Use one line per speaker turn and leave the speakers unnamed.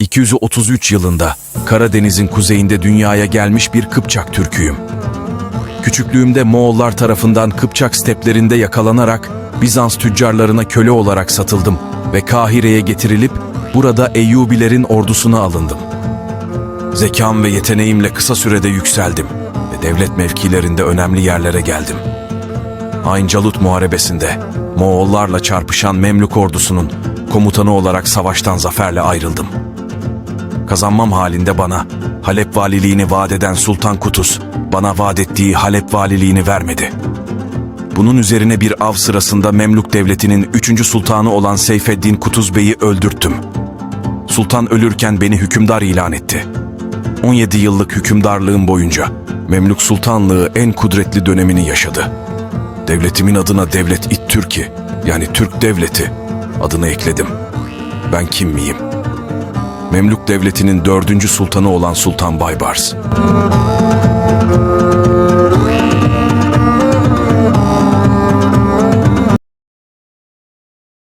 233 yılında Karadeniz'in kuzeyinde dünyaya gelmiş bir Kıpçak Türküyüm. Küçüklüğümde Moğollar tarafından Kıpçak steplerinde yakalanarak Bizans tüccarlarına köle olarak satıldım ve Kahire'ye getirilip burada Eyyubilerin ordusuna alındım. Zekam ve yeteneğimle kısa sürede yükseldim ve devlet mevkilerinde önemli yerlere geldim. Ayn Calut Muharebesi'nde Moğollarla çarpışan Memlük ordusunun komutanı olarak savaştan zaferle ayrıldım. Kazanmam halinde bana Halep valiliğini vaat eden Sultan Kutuz bana vaat ettiği Halep valiliğini vermedi. Bunun üzerine bir av sırasında Memlük devletinin 3. sultanı olan Seyfeddin Kutuz Bey'i öldürttüm. Sultan ölürken beni hükümdar ilan etti. 17 yıllık hükümdarlığım boyunca Memlük Sultanlığı en kudretli dönemini yaşadı. Devletimin adına Devlet İt Türki yani Türk Devleti adını ekledim. Ben kim miyim? Memlük Devleti'nin dördüncü sultanı olan Sultan Baybars.